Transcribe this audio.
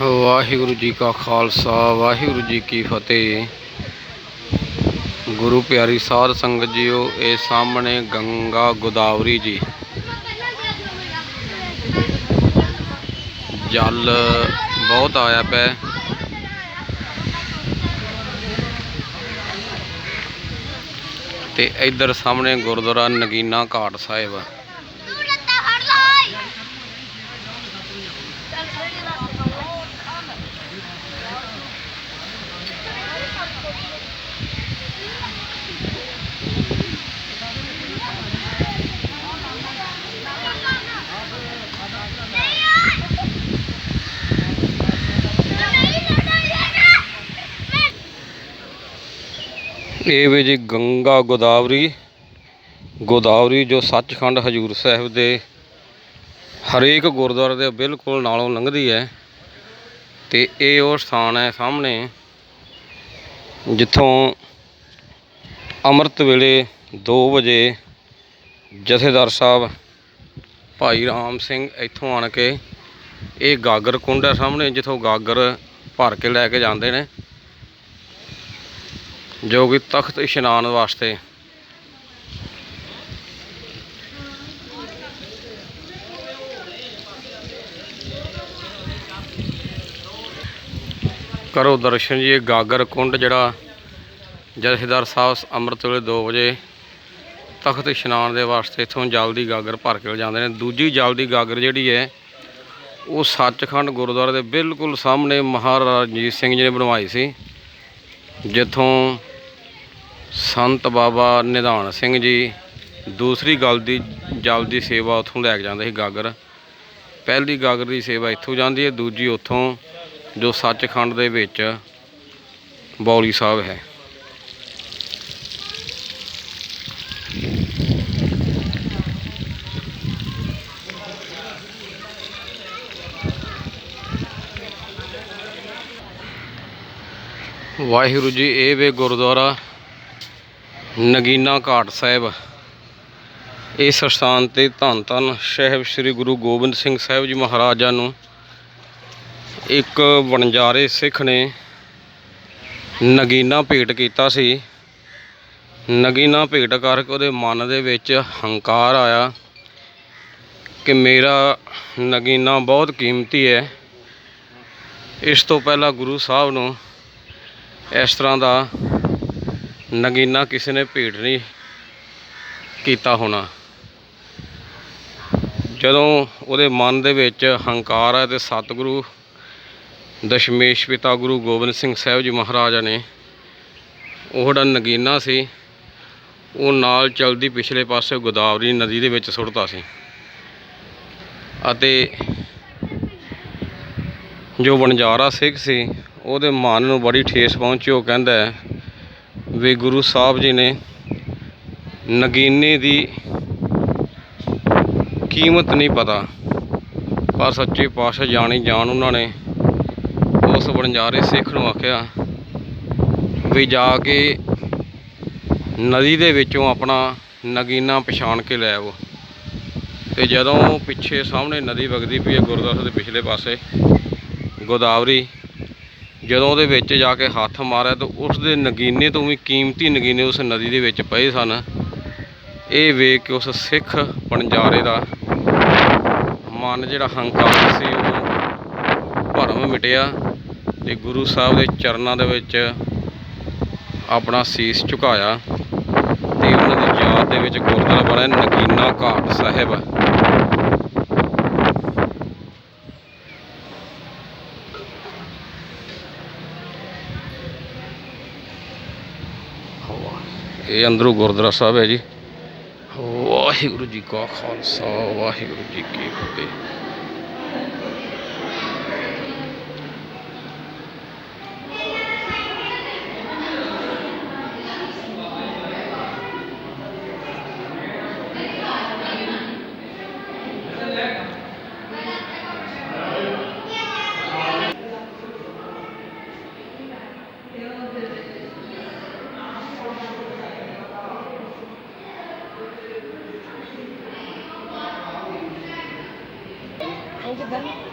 ਵਾਹਿਗੁਰੂ ਜੀ ਕਾ ਖਾਲਸਾ, ਵਾਹਿਗੁਰੂ ਜੀ ਕੀ ਫਤਿਹ। ਗੁਰੂ ਪਿਆਰੀ ਸਾਧ ਸੰਗਤ ਜੀਓ, ਇਹ ਸਾਹਮਣੇ ਗੰਗਾ ਗੋਦਾਵਰੀ ਜੀ। ਜਲ ਬਹੁਤ ਆਇਆ ਪਿਆ। ਹੈ। ਤੇ ਇੱਧਰ ਸਾਹਮਣੇ ਗੁਰਦੁਆਰਾ ਨਗੀਨਾ ਘਾਟ ਸਾਹਿਬ ਇਹ ਵੀ ਜੀ ਗੰਗਾ ਗੋਦਾਵਰੀ ਗੋਦਾਵਰੀ ਜੋ ਸੱਚਖੰਡ ਹਜੂਰ ਸਾਹਿਬ ਦੇ ਹਰੇਕ ਗੁਰਦੁਆਰੇ ਦੇ ਬਿਲਕੁਲ ਨਾਲੋਂ ਲੰਘਦੀ ਹੈ। ਤੇ ਇਹ ਉਹ ਸਥਾਨ ਹੈ ਸਾਹਮਣੇ, ਜਿੱਥੋਂ ਅੰਮ੍ਰਿਤ ਵੇਲੇ 2 ਵਜੇ ਜਥੇਦਾਰ ਸਾਹਿਬ ਭਾਈ ਰਾਮ ਸਿੰਘ ਇੱਥੋਂ ਆਣ ਕੇ ਇਹ ਗਾਗਰ ਕੁੰਡ ਹੈ ਸਾਹਮਣੇ, ਜਿੱਥੋਂ ਗਾਗਰ ਭਰ ਕੇ ਲੈ ਕੇ ਜਾਂਦੇ ਨੇ, ਜੋ ਕਿ ਤਖਤ ਇਸ਼ਨਾਨ ਵਾਸਤੇ ਕਰੋ ਦਰਸ਼ਨ ਜੀ, ਇਹ ਗਾਗਰ ਕੁੰਡ ਜਿਹੜਾ ਜਥੇਦਾਰ ਸਾਹਿਬ ਅੰਮ੍ਰਿਤ ਵੇਲੇ 2 ਵਜੇ ਤਖਤ ਇਸ਼ਨਾਨ ਦੇ ਵਾਸਤੇ ਇਥੋਂ ਜਲ ਦੀ ਗਾਗਰ ਭਰ ਕੇ ਜਾਂਦੇ ਨੇ। ਦੂਜੀ ਜਲ ਦੀ ਗਾਗਰ ਜਿਹੜੀ ਹੈ, ਉਹ ਸੱਚਖੰਡ ਗੁਰਦੁਆਰੇ ਦੇ ਬਿਲਕੁਲ ਸਾਹਮਣੇ ਮਹਾਰਾਜਾ ਰਣਜੀਤ ਸਿੰਘ ਜੀ ਨੇ ਬਣਵਾਈ ਸੀ, ਜਿੱਥੋਂ ਸੰਤ ਬਾਬਾ ਨਿਧਾਨ ਸਿੰਘ ਜੀ ਦੂਸਰੀ ਗੱਲ ਦੀ ਜਲ ਦੀ ਸੇਵਾ ਉੱਥੋਂ ਲੈ ਕੇ ਜਾਂਦੇ ਸੀ ਗਾਗਰ। ਪਹਿਲੀ ਗਾਗਰ ਦੀ ਸੇਵਾ ਇੱਥੋਂ ਜਾਂਦੀ ਹੈ, ਦੂਜੀ ਉੱਥੋਂ ਜੋ ਸੱਚਖੰਡ ਦੇ ਵਿੱਚ ਬੌਲੀ ਸਾਹਿਬ ਹੈ। ਵਾਹਿਗੁਰੂ ਜੀ, ਇਹ ਵੇ ਗੁਰਦੁਆਰਾ ਨਗੀਨਾ ਘਾਟ ਸਾਹਿਬ। ਇਸ ਸਥਾਨ ਤੇ ਧੰਨ ਧੰਨ ਸਾਹਿਬ ਸ੍ਰੀ ਗੁਰੂ ਗੋਬਿੰਦ ਸਿੰਘ ਸਾਹਿਬ ਜੀ ਮਹਾਰਾਜਾਂ ਨੂੰ ਇੱਕ ਵਣਜਾਰੇ ਸਿੱਖ ਨੇ ਨਗੀਨਾ ਭੇਟ ਕੀਤਾ ਸੀ। ਨਗੀਨਾ ਭੇਟ ਕਰਕੇ ਉਹਦੇ ਮਨ ਦੇ ਵਿੱਚ ਹੰਕਾਰ ਆਇਆ ਕਿ ਮੇਰਾ ਨਗੀਨਾ ਬਹੁਤ ਕੀਮਤੀ ਹੈ। ਇਸ ਤੋਂ ਪਹਿਲਾਂ ਗੁਰੂ ਸਾਹਿਬ ਨੂੰ ਇਸ ਤਰ੍ਹਾਂ ਦਾ ਨਗੀਨਾ ਕਿਸੇ ਨੇ ਭੇਟ ਨਹੀਂ ਕੀਤਾ ਹੋਣਾ। ਜਦੋਂ ਉਹਦੇ ਮਨ ਦੇ ਵਿੱਚ ਹੰਕਾਰ ਹੈ ਤੇ ਸਤਿਗੁਰੂ ਦਸ਼ਮੇਸ਼ ਪਿਤਾ ਗੁਰੂ ਗੋਬਿੰਦ ਸਿੰਘ ਸਾਹਿਬ ਜੀ ਮਹਾਰਾਜਾ ਨੇ ਉਹ ਜਿਹੜਾ ਨਗੀਨਾ ਸੀ। ਉਹ ਨਾਲ ਚਲਦੀ ਪਿਛਲੇ ਪਾਸੇ ਗੋਦਾਵਰੀ ਨਦੀ ਦੇ ਵਿੱਚ ਸੁੱਟਦਾ ਸੀ। ਅਤੇ ਜੋ ਵਣਜਾਰਾ ਸਿੱਖ ਸੀ, ਉਹਦੇ ਮਨ ਨੂੰ ਬੜੀ ਠੇਸ ਪਹੁੰਚੀ। ਉਹ ਕਹਿੰਦਾ ਹੈ, ਵੀ ਗੁਰੂ ਸਾਹਿਬ ਜੀ ਨੇ ਨਗੀਨੇ ਦੀ ਕੀਮਤ ਨਹੀਂ ਪਤਾ, ਪਰ ਸੱਚੇ ਪਾਤਸ਼ਾਹ ਜਾਣੀ ਜਾਣ ਉਹਨਾਂ ਨੇ ਉਸ ਵਣਜਾਰੇ ਸਿੱਖ ਨੂੰ ਆਖਿਆ ਵੀ ਜਾ ਕੇ ਨਦੀ ਦੇ ਵਿੱਚੋਂ ਆਪਣਾ ਨਗੀਨਾ ਪਛਾਣ ਕੇ ਲੈ ਆਵੋ। ਤੇ ਜਦੋਂ ਪਿੱਛੇ ਸਾਹਮਣੇ ਨਦੀ ਵਗਦੀ ਪਈ ਹੈ ਗੁਰਦੁਆਰਾ ਦੇ ਪਿਛਲੇ ਪਾਸੇ, ਗੋਦਾਵਰੀ, ਜਦੋਂ ਉਹਦੇ ਵਿੱਚ ਜਾ ਕੇ ਹੱਥ ਮਾਰਿਆ ਤਾਂ ਉਸ ਦੇ ਨਗੀਨੇ ਤੋਂ ਵੀ ਕੀਮਤੀ ਨਗੀਨੇ ਉਸ ਨਦੀ ਦੇ ਵਿੱਚ ਪਏ ਸਨ। ਇਹ ਵੇਖ ਕੇ ਉਸ ਸਿੱਖ ਬਣਜਾਰੇ ਦਾ ਮਨ ਜਿਹੜਾ ਹੰਕਾਰ ਸੀ, ਉਹ ਭਰਮ ਮਿਟਿਆ। ਤੇ ਗੁਰੂ ਸਾਹਿਬ ਦੇ ਚਰਨਾਂ ਦੇ ਵਿੱਚ ਆਪਣਾ ਸੀਸ ਝੁਕਾਇਆ ਤੇ ਉਹਨਾਂ ਦੀ ਯਾਦ ਦੇ ਵਿੱਚ ਗੁਰਦੁਆਰਾ ਬਣਿਆ, ਨਗੀਨਾ ਘਾਟ ਸਾਹਿਬ। ਇਹ ਅੰਦਰੋਂ ਗੁਰਦੁਆਰਾ ਸਾਹਿਬ ਹੈ ਜੀ। ਵਾਹਿਗੁਰੂ ਜੀ ਕਾ ਖਾਲਸਾ, ਵਾਹਿਗੁਰੂ ਜੀ ਕੀ ਫਤਿਹ। President